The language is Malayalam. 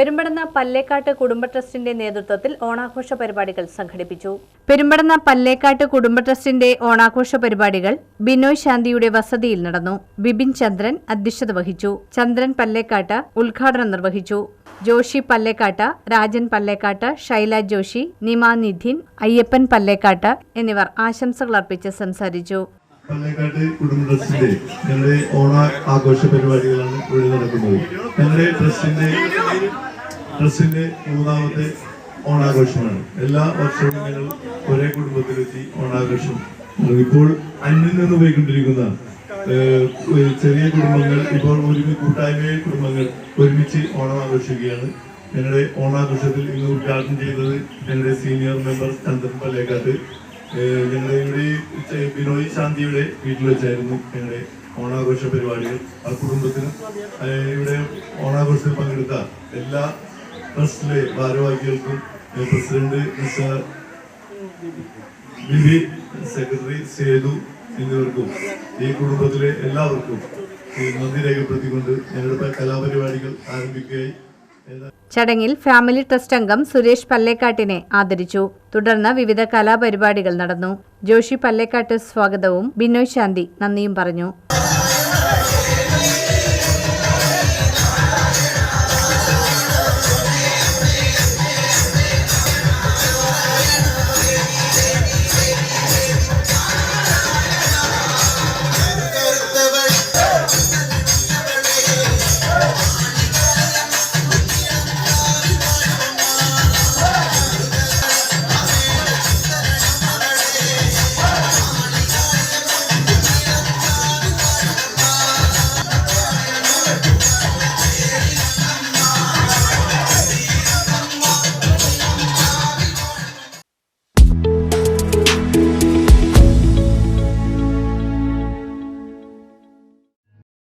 പെരുമ്പടന്ന പല്ലേക്കാട്ട് കുടുംബ ട്രസ്റ്റിന്റെ നേതൃത്വത്തിൽ ഓണാഘോഷ പരിപാടികൾ സംഘടിപ്പിച്ചു. പെരുമ്പടന്ന പല്ലേക്കാട്ട് കുടുംബ ട്രസ്റ്റിന്റെ ഓണാഘോഷ പരിപാടികൾ ബിനോയ് ശാന്തിയുടെ വസതിയിൽ നടന്നു. ബിപിൻ ചന്ദ്രൻ അധ്യക്ഷത വഹിച്ചു. ചന്ദ്രൻ പല്ലേക്കാട്ട് ഉദ്ഘാടനം നിർവഹിച്ചു. ജോഷി പല്ലേക്കാട്ട് രാജൻ പല്ലേക്കാട്ട് ശൈല ജോഷി നിമാ നിധിൻ അയ്യപ്പൻ പല്ലേക്കാട്ട് എന്നിവർ ആശംസകൾ അർപ്പിച്ച് സംസാരിച്ചു. പന്നേക്കാട്ട് കുടുംബ ട്രസ്റ്റിന്റെ ഞങ്ങളുടെ ഓണ ആഘോഷ പരിപാടികളാണ് ഇവിടെ നടക്കുന്നത്. ഞങ്ങളുടെ ട്രസ്റ്റിന്റെ ട്രസ്റ്റിന്റെ മൂന്നാമത്തെ ഓണാഘോഷമാണ്. എല്ലാ വർഷവും ഞങ്ങൾ ഒരേ കുടുംബത്തിലെത്തി ഓണാഘോഷം ഇപ്പോൾ അന്യം നിന്ന് പോയിക്കൊണ്ടിരിക്കുന്ന ചെറിയ കുടുംബങ്ങൾ ഇപ്പോൾ ഒരുമി കൂട്ടായ്മ കുടുംബങ്ങൾ ഒരുമിച്ച് ഓണം ആഘോഷിക്കുകയാണ് ഞങ്ങളുടെ ഓണാഘോഷത്തിൽ ഇന്ന് ഉദ്ഘാടനം ചെയ്തത് ഞങ്ങളുടെ സീനിയർ മെമ്പർ ചന്ദ്രൻ പല്ലേക്കാട്ട് ഞങ്ങളുടെ ബിനോയ് ശാന്തിയുടെ വീട്ടിൽ വെച്ചായിരുന്നു ഞങ്ങളുടെ ഓണാഘോഷ പരിപാടികൾ. ആ കുടുംബത്തിന് ഇവിടെ ഓണാഘോഷത്തിൽ പങ്കെടുത്ത എല്ലാ ട്രസ്റ്റിലെ ഭാരവാഹികൾക്കും president mister Bibi secretary Sethu എന്നിവർക്കും ഈ കുടുംബത്തിലെ എല്ലാവർക്കും നന്ദി രേഖപ്പെടുത്തിക്കൊണ്ട് ഞങ്ങളുടെ കലാപരിപാടികൾ ആരംഭിക്കുകയായി. ചടങ്ങിൽ ഫാമിലി ട്രസ്റ്റ് അംഗം സുരേഷ് പല്ലേക്കാട്ടിനെ ആദരിച്ചു. തുടർന്ന് വിവിധ കലാപരിപാടികൾ നടന്നു. ജോഷി പല്ലേക്കാട്ട് സ്വാഗതവും ബിനോയ് ശാന്തി നന്ദിയും പറഞ്ഞു.